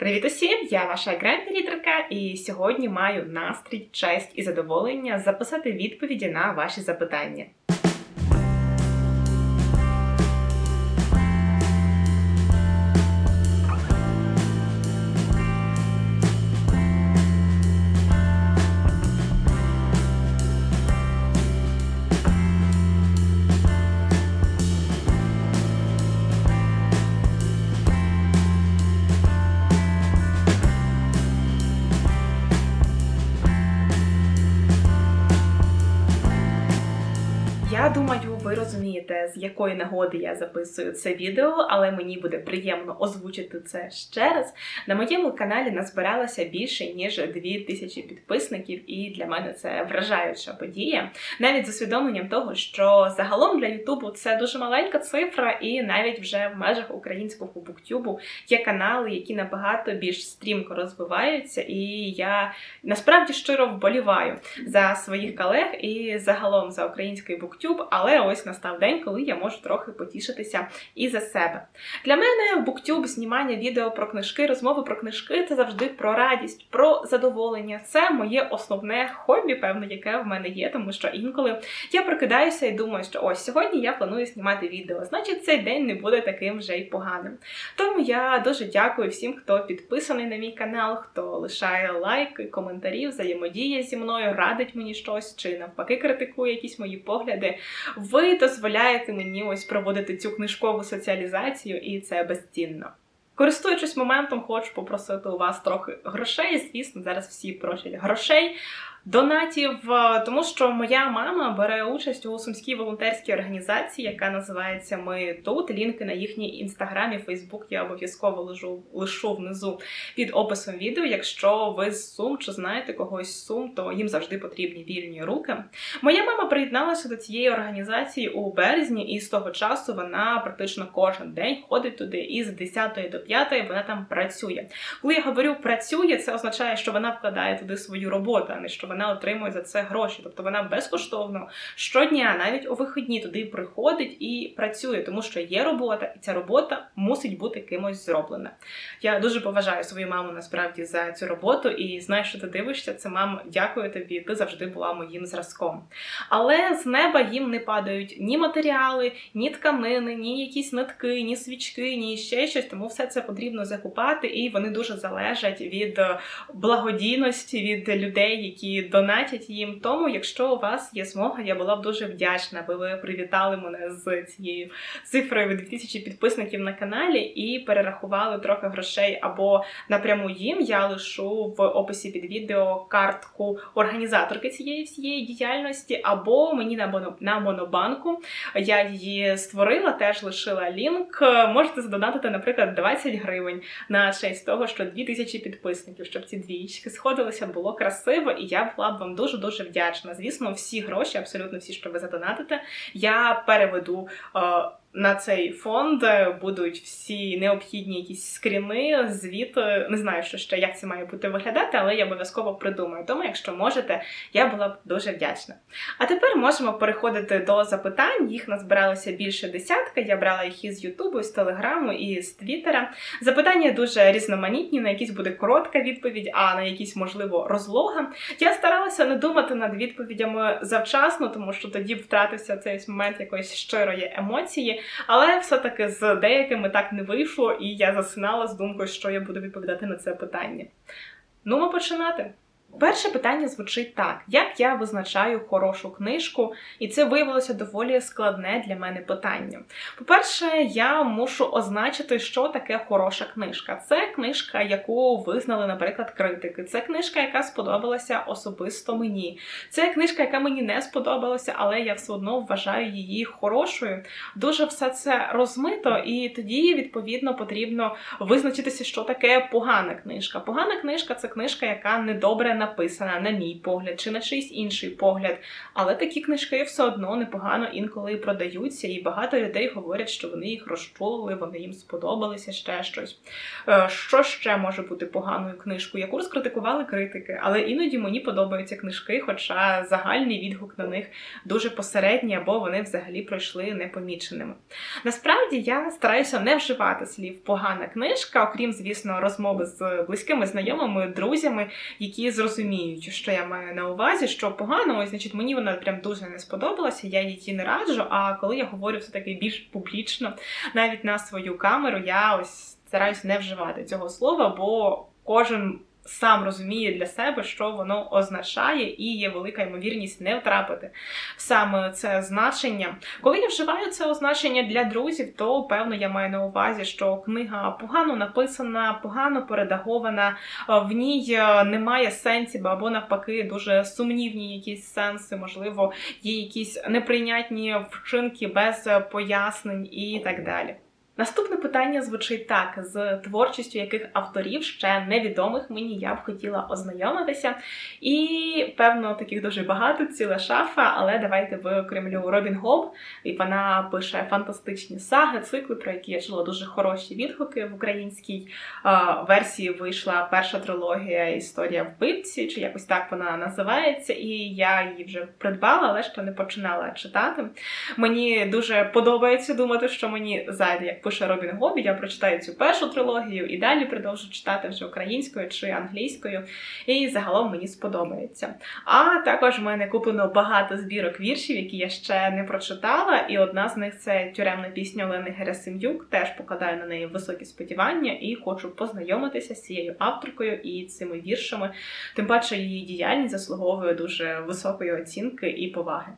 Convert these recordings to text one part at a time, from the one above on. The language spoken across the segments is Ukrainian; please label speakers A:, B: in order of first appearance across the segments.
A: Привіт усім! Я ваша гранд-лідерка, і сьогодні маю настрій, честь і задоволення записати відповіді на ваші запитання. З якої нагоди я записую це відео, але мені буде приємно озвучити це ще раз. На моєму каналі назбиралося більше ніж 2000 підписників, і для мене це вражаюча подія. Навіть з усвідомленням того, що загалом для Ютубу це дуже маленька цифра, і навіть вже в межах українського буктюбу є канали, які набагато більш стрімко розвиваються, і я насправді щиро вболіваю за своїх колег і загалом за український буктюб. Але ось настав день, коли я можу трохи потішитися і за себе. Для мене Буктюб, знімання відео про книжки, розмови про книжки це завжди про радість, про задоволення. Це моє основне хобі, певно, яке в мене є, тому що інколи я прокидаюся і думаю, що ось сьогодні я планую знімати відео, значить цей день не буде таким вже й поганим. Тому я дуже дякую всім, хто підписаний на мій канал, хто лишає лайки, коментарі, взаємодіє зі мною, радить мені щось чи навпаки критикує якісь мої погляди ви дозволяєте мені ось проводити цю книжкову соціалізацію, і це безцінно. Користуючись моментом, хочу попросити у вас трохи грошей. Звісно, зараз всі просять грошей. Донатів, тому що моя мама бере участь у сумській волонтерській організації, яка називається Ми тут. Лінки на їхній інстаграмі, Фейсбук я обов'язково лишу, лишу внизу під описом відео. Якщо ви з Сум чи знаєте когось Сум, то їм завжди потрібні вільні руки. Моя мама приєдналася до цієї організації у березні, і з того часу вона практично кожен день ходить туди і з 10 до 5 вона там працює. Коли я говорю працює, це означає, що вона вкладає туди свою роботу, а не що вона отримує за це гроші. Тобто вона безкоштовно щодня, навіть у вихідні, туди приходить і працює, тому що є робота, і ця робота мусить бути кимось зроблена. Я дуже поважаю свою маму насправді за цю роботу і знаю, що ти дивишся. Це мама, дякую тобі. Ти завжди була моїм зразком. Але з неба їм не падають ні матеріали, ні тканини, ні якісь нитки, ні свічки, ні ще щось. Тому все це потрібно закупати, і вони дуже залежать від благодійності, від людей, які донатять їм. Тому, якщо у вас є змога, я була б дуже вдячна, аби ви привітали мене з цією цифрою 2000 підписників на каналі і перерахували трохи грошей або напряму їм. Я лишу в описі під відео картку організаторки цієї всієї діяльності, або мені на моно, на монобанку. Я її створила, теж лишила лінк. Можете задонатити, наприклад, 20 гривень на честь того, що 2000 підписників, щоб ці двічки сходилися, було красиво, і я була б вам дуже дуже вдячна. Звісно, всі гроші, абсолютно всі, що ви задонатите, я переведу. Е, на цей фонд будуть всі необхідні якісь скріни, звіти. Не знаю, що ще як це має бути виглядати, але я обов'язково придумаю. Тому, якщо можете, я була б дуже вдячна. А тепер можемо переходити до запитань. Їх назбиралося більше десятка. Я брала їх із Ютубу, з Телеграму і з Твіттера. Запитання дуже різноманітні, на якісь буде коротка відповідь, а на якісь, можливо, розлога. Я старалася не думати над відповідями завчасно, тому що тоді втратився цей момент якоїсь щирої емоції. Але все-таки з деякими так не вийшло, і я засинала з думкою, що я буду відповідати на це питання. Ну, ми починати. Перше питання звучить так: як я визначаю хорошу книжку, і це виявилося доволі складне для мене питання. По-перше, я мушу означити, що таке хороша книжка. Це книжка, яку визнали, наприклад, критики. Це книжка, яка сподобалася особисто мені. Це книжка, яка мені не сподобалася, але я все одно вважаю її хорошою. Дуже все це розмито, і тоді, відповідно, потрібно визначитися, що таке погана книжка. Погана книжка це книжка, яка недобре написана, на мій погляд, чи на чийсь інший погляд. Але такі книжки все одно непогано інколи продаються, і багато людей говорять, що вони їх розчулили, вони їм сподобалися ще щось. Е, Що ще може бути поганою книжкою, яку розкритикували критики, але іноді мені подобаються книжки, хоча загальний відгук на них дуже посередній, або вони взагалі пройшли непоміченими. Насправді я стараюся не вживати слів погана книжка, окрім, звісно, розмови з близькими знайомими, друзями, які зрозуміють, що я маю на увазі, що погано, ось значить, мені вона прям дуже не сподобалася, я її не раджу. А коли я говорю все таки більш публічно, навіть на свою камеру, я ось стараюся не вживати цього слова, бо кожен. Сам розуміє для себе, що воно означає, і є велика ймовірність не втрапити в саме це значення. Коли я вживаю це означення для друзів, то певно я маю на увазі, що книга погано написана, погано передагована, в ній е, немає сенсів, або навпаки, дуже сумнівні якісь сенси, можливо, є якісь неприйнятні вчинки без пояснень і так далі. Наступне питання звучить так: з творчістю яких авторів ще невідомих мені я б хотіла ознайомитися. І певно таких дуже багато, ціла шафа, але давайте виокремлю Робін Гоб. І вона пише фантастичні саги, цикли, про які я чула дуже хороші відгуки в українській версії. Вийшла перша трилогія Історія вбивці, чи якось так вона називається. І я її вже придбала, але ще не починала читати. Мені дуже подобається думати, що мені зайде як пише Робін Гобі, я прочитаю цю першу трилогію і далі продовжу читати вже українською чи англійською. І загалом мені сподобається. А також в мене куплено багато збірок віршів, які я ще не прочитала. І одна з них це тюремна пісня Олени Герасим'юк. Теж покладаю на неї високі сподівання і хочу познайомитися з цією авторкою і цими віршами. Тим паче її діяльність заслуговує дуже високої оцінки і поваги.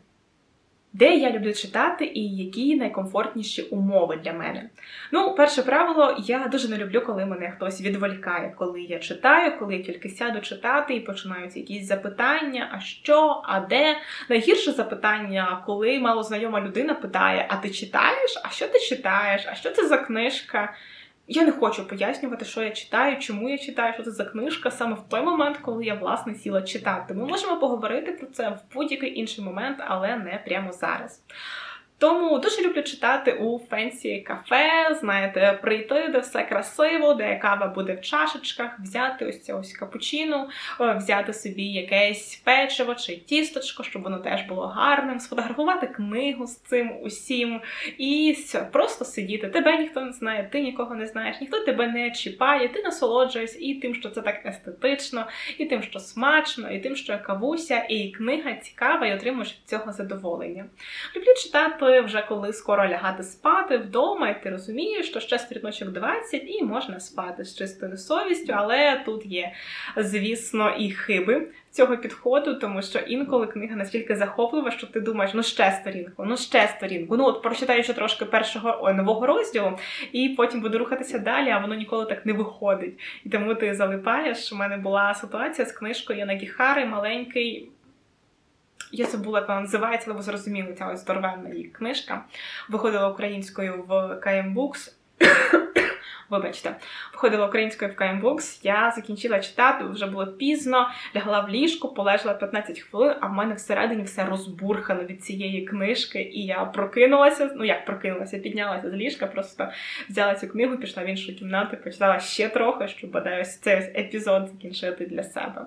A: Де я люблю читати і які найкомфортніші умови для мене? Ну, перше правило, я дуже не люблю, коли мене хтось відволікає, коли я читаю, коли я тільки сяду читати і починаються якісь запитання: а що, а де? Найгірше запитання, коли малознайома людина питає: А ти читаєш? А що ти читаєш? А що це за книжка? Я не хочу пояснювати, що я читаю, чому я читаю, що це за книжка саме в той момент, коли я власне сіла читати. Ми можемо поговорити про це в будь-який інший момент, але не прямо зараз. Тому дуже люблю читати у фенсі кафе, знаєте, прийти, де все красиво, де кава буде в чашечках, взяти ось це ось капучино, взяти собі якесь печиво чи тісточко, щоб воно теж було гарним, сфотографувати книгу з цим усім і просто сидіти. Тебе ніхто не знає, ти нікого не знаєш, ніхто тебе не чіпає, ти насолоджуєшся і тим, що це так естетично, і тим, що смачно, і тим, що кавуся, і книга цікава, і отримуєш від цього задоволення. Люблю читати вже коли скоро лягати спати вдома, і ти розумієш, що ще стрітночок 20 і можна спати з чистою совістю, але тут є, звісно, і хиби цього підходу, тому що інколи книга настільки захоплива, що ти думаєш, ну ще сторінку, ну ще сторінку. Ну от прочитаю ще трошки першого ой, нового розділу, і потім буду рухатися далі, а воно ніколи так не виходить. І тому ти залипаєш. У мене була ситуація з книжкою Нагіхари, маленький. Я забула, як вона називається, але ви зрозуміли, ця ось здоровенна її книжка. Виходила українською в KM Books. Вибачте, виходила українською в Books, Я закінчила читати, вже було пізно, лягла в ліжку, полежала 15 хвилин, а в мене всередині все розбурхано від цієї книжки. І я прокинулася. Ну як прокинулася, піднялася з ліжка, просто взяла цю книгу, пішла в іншу кімнату, почитала ще трохи, щоб бодай ось цей епізод закінчити для себе.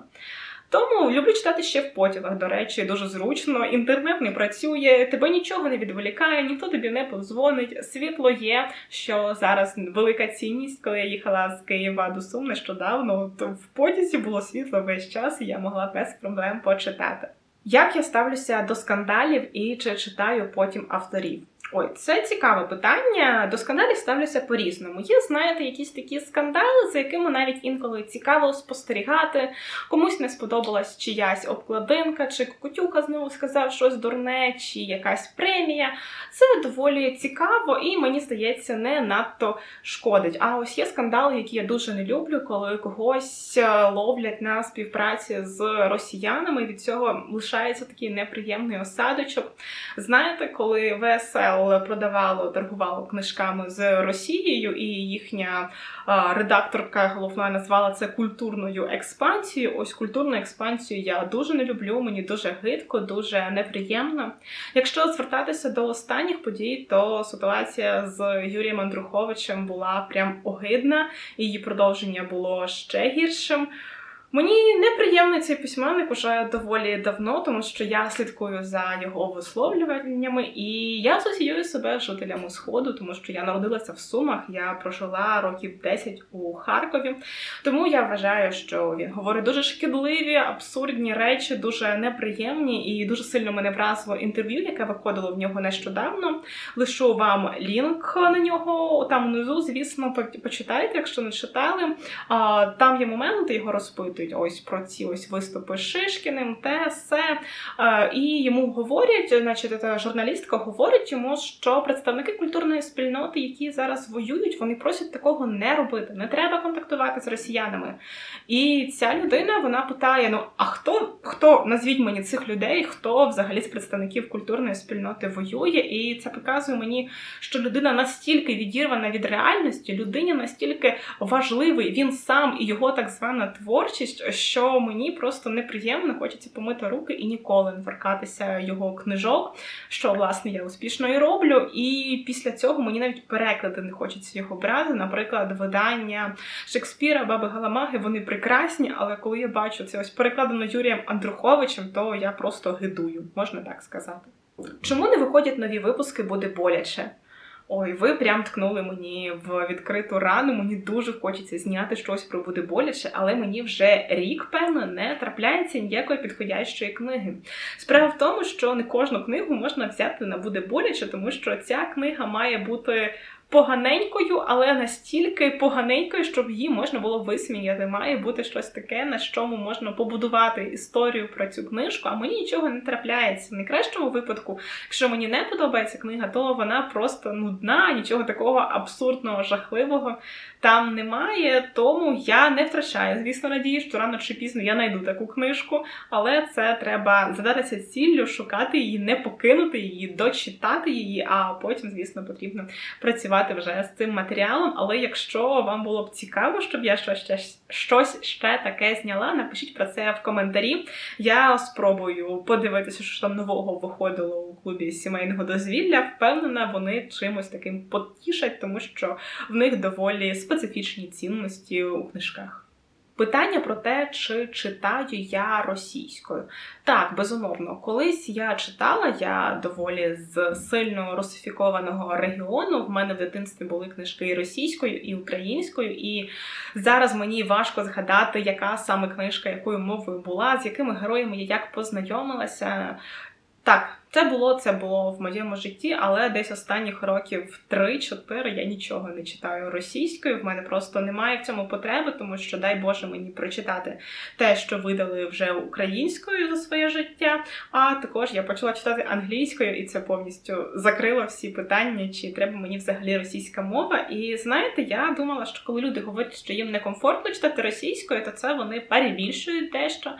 A: Тому люблю читати ще в потягах, до речі, дуже зручно. Інтернет не працює, тебе нічого не відволікає, ніхто тобі не подзвонить. Світло є, що зараз велика цінність, коли я їхала з Києва до Сум нещодавно, то в потязі було світло весь час, і я могла без проблем почитати. Як я ставлюся до скандалів і чи читаю потім авторів? Ой, це цікаве питання. До скандалів ставлюся по-різному. Є, знаєте, якісь такі скандали, за якими навіть інколи цікаво спостерігати. Комусь не сподобалась чиясь обкладинка, чи Кукутюка знову сказав щось дурне, чи якась премія. Це доволі цікаво і мені здається, не надто шкодить. А ось є скандали, які я дуже не люблю, коли когось е, ловлять на співпраці з росіянами. Від цього лишається такий неприємний осадочок. Знаєте, коли ВСЛ Ел продавало, торгувало книжками з Росією, і їхня редакторка головна назвала це культурною експансією. Ось культурну експансію я дуже не люблю, мені дуже гидко, дуже неприємно. Якщо звертатися до останніх подій, то ситуація з Юрієм Андруховичем була прям огидна, її продовження було ще гіршим. Мені неприємний цей письменник уже доволі давно, тому що я слідкую за його висловлюваннями, і я асоціюю себе з жителями сходу, тому що я народилася в Сумах, я прожила років 10 у Харкові. Тому я вважаю, що він говорить дуже шкідливі, абсурдні речі, дуже неприємні і дуже сильно мене вразило інтерв'ю, яке виходило в нього нещодавно. Лишу вам лінк на нього там внизу. Звісно, почитайте, якщо не читали. Там є моменти його розпитують ось про ці ось виступи з Шишкіним, те, все. І йому говорять, значить, журналістка говорить йому, що представники культурної спільноти, які зараз воюють, вони просять такого не робити. Не треба контактувати з росіянами. І ця людина вона питає: ну а хто хто назвіть мені цих людей, хто взагалі з представників культурної спільноти воює? І це показує мені, що людина настільки відірвана від реальності, людині настільки важливий він сам і його так звана творчість що мені просто неприємно, хочеться помити руки і ніколи не торкатися його книжок, що власне я успішно і роблю. І після цього мені навіть переклади не хочеться його брати. Наприклад, видання Шекспіра, Баби Галамаги, вони прекрасні, але коли я бачу це ось перекладено Юрієм Андруховичем, то я просто гидую, можна так сказати. Чому не виходять нові випуски, буде боляче? Ой, ви прям ткнули мені в відкриту рану. Мені дуже хочеться зняти щось про буде боляче, але мені вже рік, певно, не трапляється ніякої підходящої книги. Справа в тому, що не кожну книгу можна взяти на буде боляче, тому що ця книга має бути поганенькою, але настільки поганенькою, щоб її можна було висміяти. Має бути щось таке, на чому можна побудувати історію про цю книжку, а мені нічого не трапляється. В найкращому випадку, якщо мені не подобається книга, то вона просто нудна, нічого такого абсурдного, жахливого там немає. Тому я не втрачаю. Звісно, надію, що рано чи пізно я знайду таку книжку, але це треба задатися ціллю, шукати її, не покинути її, дочитати її, а потім, звісно, потрібно працювати вже з цим матеріалом. Але якщо вам було б цікаво, щоб я щось ще, щось ще таке зняла, напишіть про це в коментарі. Я спробую подивитися, що там нового виходило у клубі сімейного дозвілля. Впевнена, вони чимось таким потішать, тому що в них доволі специфічні цінності у книжках. Питання про те, чи читаю я російською. Так, безумовно, колись я читала, я доволі з сильно русифікованого регіону. В мене в дитинстві були книжки і російською, і українською, і зараз мені важко згадати, яка саме книжка, якою мовою була, з якими героями я як познайомилася. Так, це було це було в моєму житті, але десь останніх років 3-4 я нічого не читаю російською. В мене просто немає в цьому потреби, тому що дай Боже мені прочитати те, що видали вже українською за своє життя. А також я почала читати англійською, і це повністю закрило всі питання, чи треба мені взагалі російська мова. І знаєте, я думала, що коли люди говорять, що їм некомфортно читати російською, то це вони перебільшують дещо.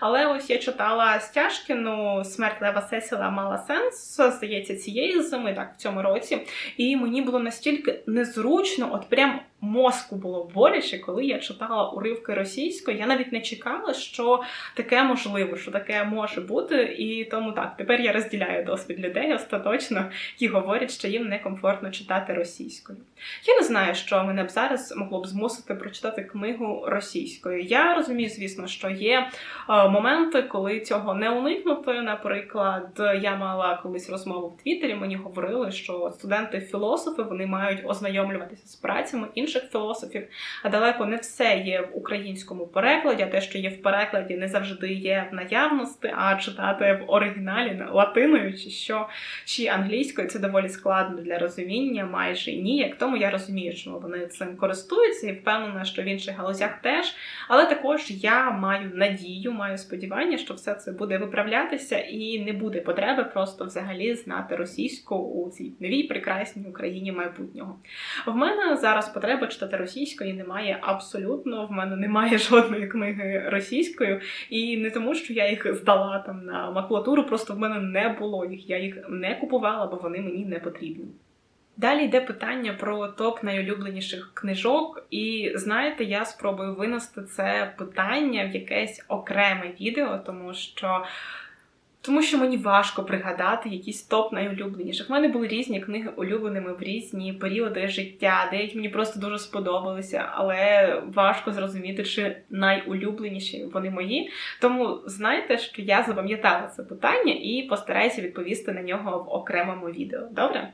A: Але ось я читала Стяжкіну смерть Лева Сесіла мала сенс, здається, цієї зими, так, в цьому році. І мені було настільки незручно, от прям мозку було боляче, коли я читала уривки російської. Я навіть не чекала, що таке можливо, що таке може бути. І тому так, тепер я розділяю досвід людей остаточно, які говорять, що їм некомфортно читати російською. Я не знаю, що мене б зараз могло б змусити прочитати книгу російською. Я розумію, звісно, що є е, моменти, коли цього не уникнути. Наприклад, я мала колись розмову в Твіттері, мені говорили, що студенти-філософи вони мають ознайомлюватися з працями інших філософів, а далеко не все є в українському перекладі. а Те, що є в перекладі, не завжди є в наявності, а читати в оригіналі латиною чи що, чи англійською це доволі складно для розуміння, майже ніяк. Тому я розумію, що вони цим користуються і впевнена, що в інших галузях теж. Але також я маю надію, маю сподівання, що все це буде виправлятися і не буде потреби просто взагалі знати російську у цій новій прекрасній Україні майбутнього. В мене зараз потреба треба читати російською. Немає абсолютно. В мене немає жодної книги російською, і не тому, що я їх здала там на макулатуру, просто в мене не було їх. Я їх не купувала, бо вони мені не потрібні. Далі йде питання про топ найулюбленіших книжок, і знаєте, я спробую винести це питання в якесь окреме відео, тому що. Тому що мені важко пригадати якісь топ найулюбленіших. У мене були різні книги улюбленими в різні періоди життя. Деякі мені просто дуже сподобалися, але важко зрозуміти, чи найулюбленіші вони мої. Тому знайте, що я запам'ятала це питання і постараюся відповісти на нього в окремому відео. Добре?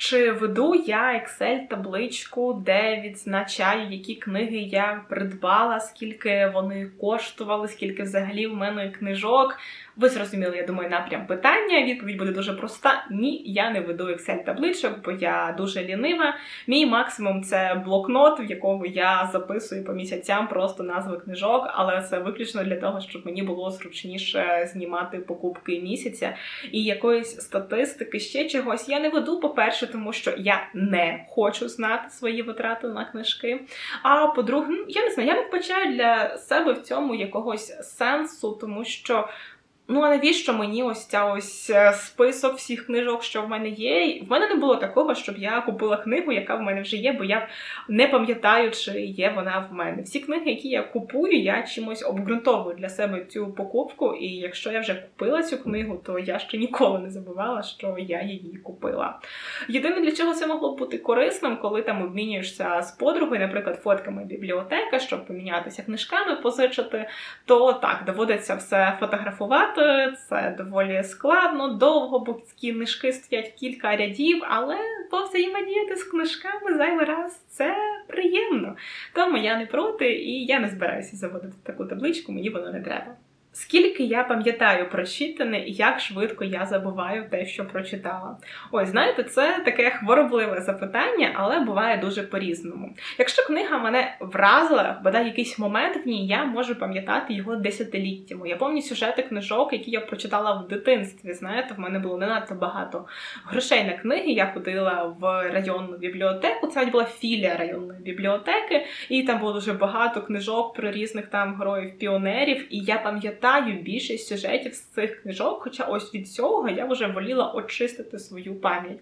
A: Чи веду я Excel-табличку, де відзначаю, які книги я придбала, скільки вони коштували, скільки взагалі в мене книжок. Ви зрозуміли, я думаю, напрям питання. Відповідь буде дуже проста. Ні, я не веду Excel-табличок, бо я дуже лінива. Мій максимум це блокнот, в якому я записую по місяцям просто назви книжок, але це виключно для того, щоб мені було зручніше знімати покупки місяця. І якоїсь статистики, ще чогось я не веду, по-перше, тому що я не хочу знати свої витрати на книжки. А по-друге, ну, я не знаю, я не вбачаю для себе в цьому якогось сенсу, тому що. Ну, а навіщо мені ось ця ось е, список всіх книжок, що в мене є? В мене не було такого, щоб я купила книгу, яка в мене вже є, бо я не пам'ятаю, чи є вона в мене. Всі книги, які я купую, я чимось обґрунтовую для себе цю покупку. І якщо я вже купила цю книгу, то я ще ніколи не забувала, що я її купила. Єдине, для чого це могло бути корисним, коли там обмінюєшся з подругою, наприклад, фотками бібліотека, щоб помінятися книжками, позичити, то так доводиться все фотографувати це доволі складно, довго, бо книжки стоять в кілька рядів, але повзаємодіяти з книжками зайвий раз це приємно. Тому я не проти і я не збираюся заводити таку табличку, мені воно не треба. Скільки я пам'ятаю прочитане і як швидко я забуваю те, що прочитала. Ось, знаєте, це таке хворобливе запитання, але буває дуже по-різному. Якщо книга мене вразила, бодай якийсь момент в ній, я можу пам'ятати його десятиліттями. Я пам'ятаю сюжети книжок, які я прочитала в дитинстві. Знаєте, в мене було не надто багато грошей на книги. Я ходила в районну бібліотеку. Це була філія районної бібліотеки, і там було дуже багато книжок про різних там героїв-піонерів. І я пам'ятаю пам'ятаю більшість сюжетів з цих книжок, хоча ось від цього я вже воліла очистити свою пам'ять.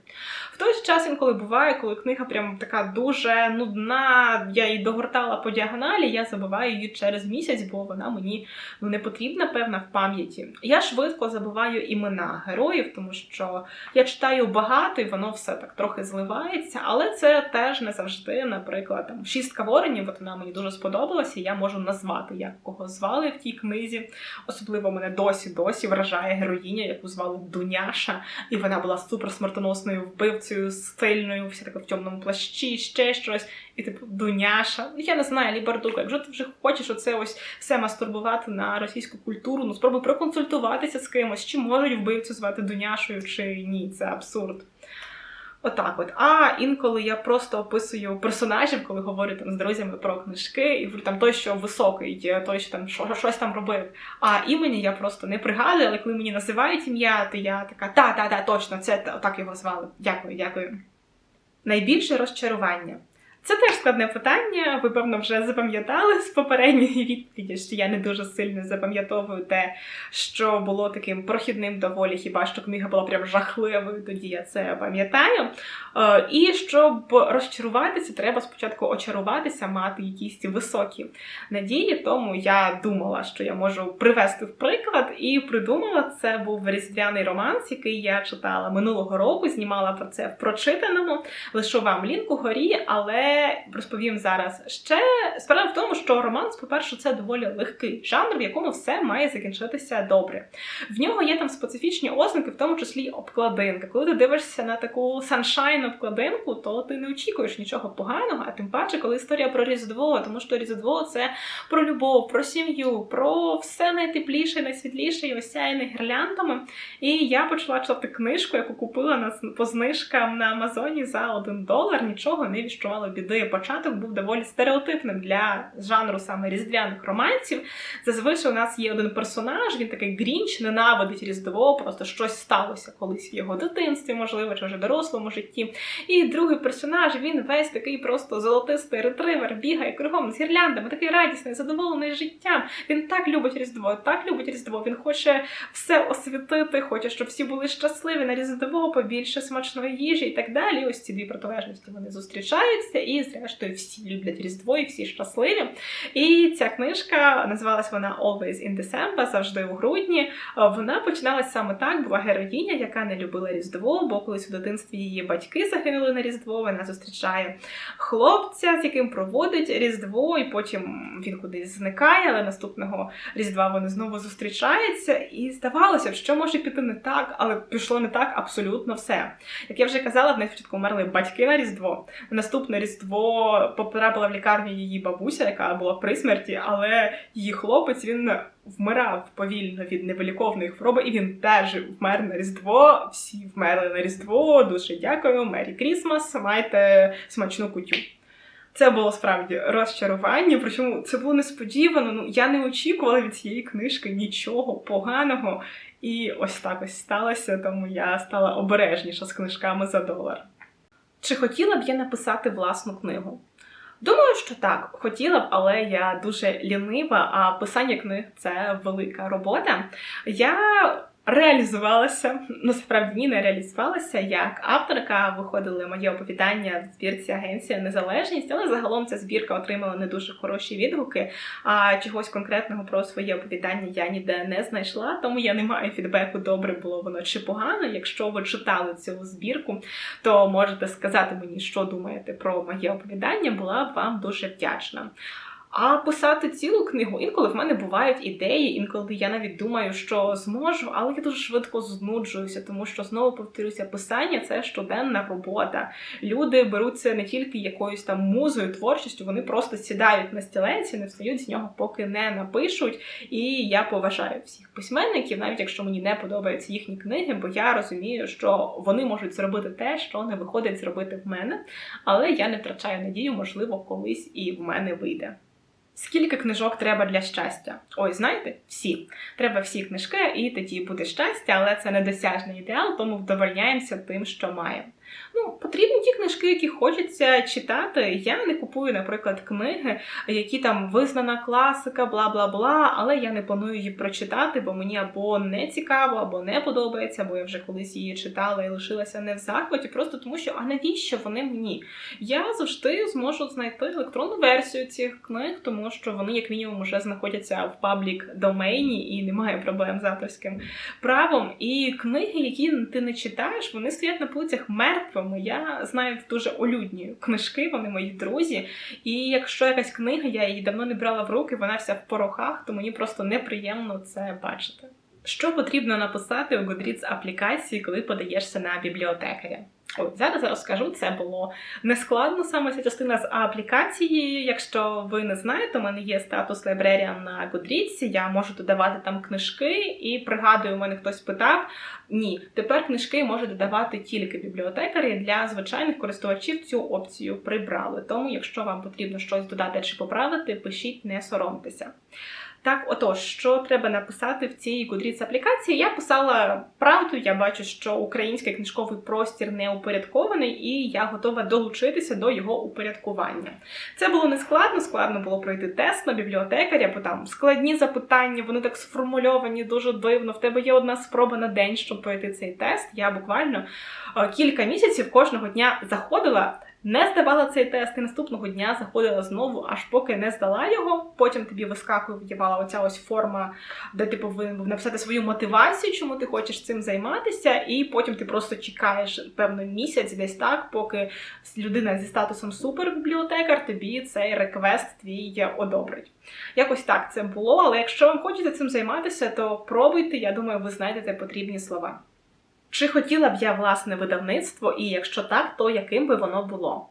A: В той же час інколи буває, коли книга прям така дуже нудна, я її догортала по діагоналі, я забуваю її через місяць, бо вона мені ну, не потрібна, певна, в пам'яті. Я швидко забуваю імена героїв, тому що я читаю багато і воно все так трохи зливається, але це теж не завжди, наприклад, там шістка воронів, от вона мені дуже сподобалася, і я можу назвати, як кого звали в тій книзі. Особливо мене досі-досі вражає героїня, яку звали Дуняша, і вона була супер смертоносною вбивцею, сильною, вся така в темному плащі, ще щось. І типу Дуняша. Ну я не знаю, Лібардука. Якщо ти вже хочеш оце ось все мастурбувати на російську культуру, ну спробуй проконсультуватися з кимось, чи можуть вбивцю звати Дуняшою, чи ні. Це абсурд. Отак, от. А інколи я просто описую персонажів, коли говорю там з друзями про книжки, і говорю там той, що високий, той, що там що, щось там робив. А імені я просто не пригадую, але коли мені називають ім'я, то я така та-та-та, точно, це так його звали. Дякую, дякую. Найбільше розчарування. Це теж складне питання. Ви, певно, вже запам'ятали з попередньої відповіді, що я не дуже сильно запам'ятовую те, що було таким прохідним доволі, хіба що книга була прям жахливою, тоді я це пам'ятаю. Е, і щоб розчаруватися, треба спочатку очаруватися, мати якісь високі надії. Тому я думала, що я можу привести в приклад, і придумала це був різдвяний романс, який я читала минулого року, знімала про це в прочитаному. Лишу вам лінк угорі, але розповім зараз. Ще справа в тому, що романс, по-перше, це доволі легкий жанр, в якому все має закінчитися добре. В нього є там специфічні ознаки, в тому числі обкладинка. Коли ти дивишся на таку саншайн обкладинку, то ти не очікуєш нічого поганого, а тим паче, коли історія про Різдво, тому що Різдво це про любов, про сім'ю, про все найтепліше, найсвітліше і осяяне гірляндами. І я почала читати книжку, яку купила по знижкам на Амазоні за один долар, нічого не відчувала від завжди початок був доволі стереотипним для жанру саме різдвяних романців. Зазвичай у нас є один персонаж, він такий грінч, ненавидить Різдво, просто щось сталося колись в його дитинстві, можливо, чи вже дорослому житті. І другий персонаж, він весь такий просто золотистий ретривер, бігає кругом з гірляндами, такий радісний, задоволений життям. Він так любить Різдво, так любить Різдво. Він хоче все освітити, хоче, щоб всі були щасливі на Різдво, побільше смачної їжі і так далі. Ось ці дві протилежності вони зустрічаються, і, зрештою, всі люблять Різдво і всі щасливі. І ця книжка називалась вона Always in December, завжди у грудні. Вона починалась саме так. Була героїня, яка не любила Різдво, бо колись у дитинстві її батьки загинули на Різдво. Вона зустрічає хлопця, з яким проводить Різдво, і потім він кудись зникає, але наступного Різдва вони знову зустрічаються. І здавалося, що може піти не так, але пішло не так абсолютно все. Як я вже казала, в неї спочатку вмерли батьки на Різдво. Наступне Різдво потрапила в лікарню її бабуся, яка була при смерті, але її хлопець він вмирав повільно від невиліковної хвороби, і він теж вмер на Різдво. Всі вмерли на Різдво. Дуже дякую, Мері Крісмас. Майте смачну кутю. Це було справді розчарування, причому це було несподівано. Ну я не очікувала від цієї книжки нічого поганого. І ось так ось сталося, тому я стала обережніша з книжками за долар. Чи хотіла б я написати власну книгу? Думаю, що так, хотіла б, але я дуже лінива, а писання книг це велика робота. Я реалізувалася, ну справді ні, не реалізувалася як авторка. Виходили моє оповідання в збірці Агенція Незалежність, але загалом ця збірка отримала не дуже хороші відгуки. А чогось конкретного про своє оповідання я ніде не знайшла, тому я не маю фідбеку, добре було воно чи погано. Якщо ви читали цю збірку, то можете сказати мені, що думаєте про моє оповідання. Була б вам дуже вдячна. А писати цілу книгу інколи в мене бувають ідеї, інколи я навіть думаю, що зможу, але я дуже швидко знуджуюся, тому що знову повторюся, писання це щоденна робота. Люди беруться не тільки якоюсь там музою, творчістю, вони просто сідають на стілеці, не встають з нього, поки не напишуть. І я поважаю всіх письменників, навіть якщо мені не подобаються їхні книги, бо я розумію, що вони можуть зробити те, що не виходить зробити в мене. Але я не втрачаю надію, можливо, колись і в мене вийде. Скільки книжок треба для щастя? Ой, знаєте, всі. Треба всі книжки, і тоді буде щастя, але це недосяжний ідеал, тому вдовольняємося тим, що маємо. Ну, потрібні ті книжки, які хочеться читати. Я не купую, наприклад, книги, які там визнана класика, бла бла бла, але я не планую її прочитати, бо мені або не цікаво, або не подобається, бо я вже колись її читала і лишилася не в захваті, просто тому що а навіщо вони мені? Я завжди зможу знайти електронну версію цих книг, тому що вони, як мінімум, вже знаходяться в паблік домейні і немає проблем з авторським правом. І книги, які ти не читаєш, вони стоять на полицях мертвими. Я знаю дуже олюдні книжки, вони мої друзі. І якщо якась книга, я її давно не брала в руки, вона вся в порохах, то мені просто неприємно це бачити. Що потрібно написати у Goodreads аплікації, коли подаєшся на бібліотекаря? От зараз розкажу, це було нескладно саме ця частина з аплікації. Якщо ви не знаєте, у мене є статус Librarian на Goodreads, я можу додавати там книжки, і пригадую, у мене хтось питав: ні, тепер книжки можуть додавати тільки бібліотекарі. Для звичайних користувачів цю опцію прибрали. Тому, якщо вам потрібно щось додати чи поправити, пишіть, не соромтеся. Так, отож, що треба написати в цій Goodreads аплікації? Я писала правду. Я бачу, що український книжковий простір не упорядкований, і я готова долучитися до його упорядкування. Це було не складно, складно було пройти тест на бібліотекаря, бо там складні запитання, вони так сформульовані дуже дивно. В тебе є одна спроба на день, щоб пройти цей тест. Я буквально е, кілька місяців кожного дня заходила не здавала цей тест і наступного дня заходила знову, аж поки не здала його. Потім тобі оця ось форма, де ти повинен був написати свою мотивацію, чому ти хочеш цим займатися, і потім ти просто чекаєш певно місяць, десь так, поки людина зі статусом супербібліотекар тобі цей реквест твій одобрить. Якось так це було, але якщо вам хочеться цим займатися, то пробуйте, я думаю, ви знайдете потрібні слова. Чи хотіла б я власне видавництво, і якщо так, то яким би воно було?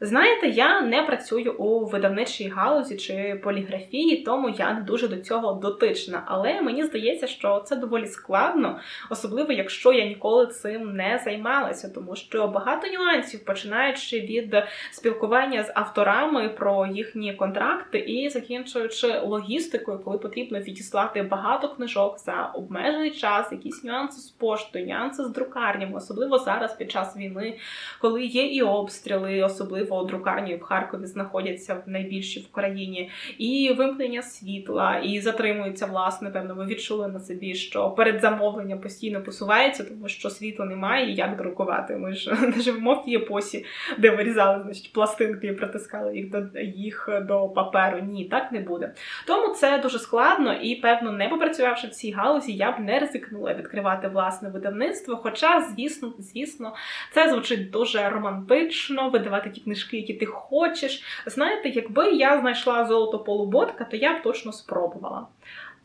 A: Знаєте, я не працюю у видавничій галузі чи поліграфії, тому я не дуже до цього дотична. Але мені здається, що це доволі складно, особливо якщо я ніколи цим не займалася, тому що багато нюансів, починаючи від спілкування з авторами про їхні контракти і закінчуючи логістикою, коли потрібно відіслати багато книжок за обмежений час, якісь нюанси з поштою, нюанси з друкарнями, особливо зараз під час війни, коли є і обстріли, особливо друкарні в Харкові знаходяться в найбільші в країні, і вимкнення світла, і затримуються, власне, певно, ви відчули на собі, що передзамовлення постійно посувається, тому що світла немає, і як друкувати. Ми ж не живемо в тій епосі, де вирізали значить, пластинки і притискали їх до їх до паперу. Ні, так не буде. Тому це дуже складно, і певно, не попрацювавши в цій галузі, я б не ризикнула відкривати власне видавництво. Хоча, звісно, звісно, це звучить дуже романтично, видавати ті книжки, які ти хочеш. Знаєте, якби я знайшла золото полуботка, то я б точно спробувала.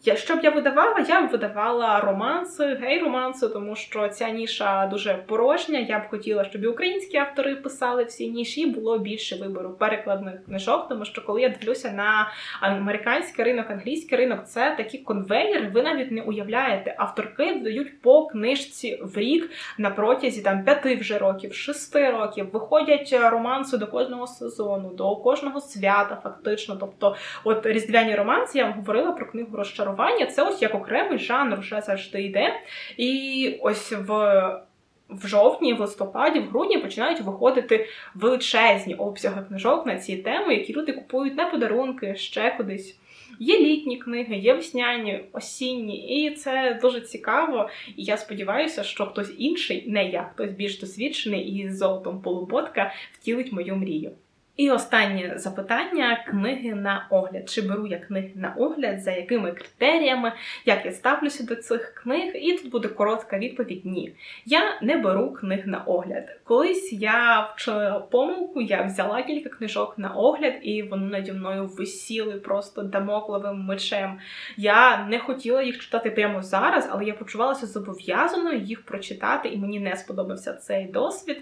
A: Я, що б я видавала? Я б видавала романси, гей-романси, тому що ця ніша дуже порожня. Я б хотіла, щоб і українські автори писали всі ніші, і було більше вибору перекладних книжок. Тому що коли я дивлюся на американський ринок, англійський ринок, це такі конвейери. Ви навіть не уявляєте. Авторки вдають по книжці в рік на протязі там п'яти вже років, шести років. Виходять романси до кожного сезону, до кожного свята, фактично. Тобто, от різдвяні романси, я вам говорила про книгу розчарування розчарування це ось як окремий жанр вже завжди йде. І ось в. В жовтні, в листопаді, в грудні починають виходити величезні обсяги книжок на ці теми, які люди купують на подарунки ще кудись. Є літні книги, є весняні, осінні, і це дуже цікаво. І я сподіваюся, що хтось інший, не я, хтось більш досвідчений і з золотом полуботка втілить мою мрію. І останнє запитання: книги на огляд. Чи беру я книги на огляд, за якими критеріями, як я ставлюся до цих книг? І тут буде коротка відповідь: ні. Я не беру книг на огляд. Колись я вчила помилку, я взяла кілька книжок на огляд, і вони наді мною висіли просто дамокловим мечем. Я не хотіла їх читати прямо зараз, але я почувалася зобов'язаною їх прочитати, і мені не сподобався цей досвід.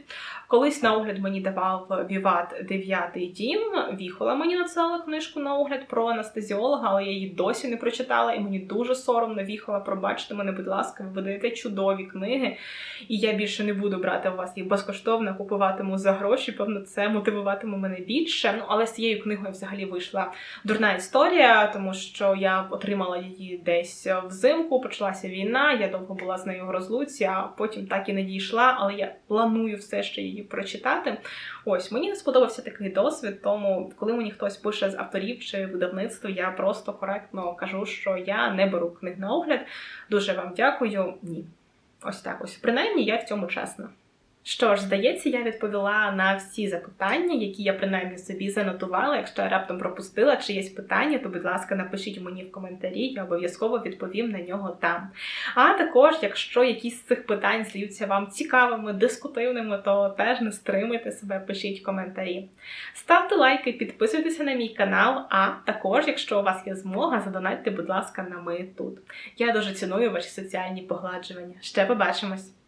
A: Колись на огляд мені давав Віват 9 П'ятий дім. Віхола мені надсилала книжку на огляд про анестезіолога, але я її досі не прочитала, і мені дуже соромно віхола. Пробачте мене, будь ласка, ви видаєте чудові книги, і я більше не буду брати у вас їх безкоштовно, купуватиму за гроші. Певно, це мотивуватиме мене більше. Ну, але з цією книгою взагалі вийшла дурна історія, тому що я отримала її десь взимку. Почалася війна. Я довго була з нею в розлуці, а потім так і не дійшла. Але я планую все ще її прочитати. Ось мені не сподобався такий досвід. Тому, коли мені хтось пише з авторів чи видавництва, я просто коректно кажу, що я не беру книг на огляд. Дуже вам дякую. Ні. Ось так ось. Принаймні, я в цьому чесна. Що ж, здається, я відповіла на всі запитання, які я принаймні собі занотувала. Якщо я раптом пропустила чи є питання, то, будь ласка, напишіть мені в коментарі, я обов'язково відповім на нього там. А також, якщо якісь з цих питань здаються вам цікавими, дискутивними, то теж не стримуйте себе, пишіть коментарі. Ставте лайки, підписуйтеся на мій канал, а також, якщо у вас є змога, задонатьте, будь ласка, на ми тут. Я дуже ціную ваші соціальні погладжування. Ще побачимось!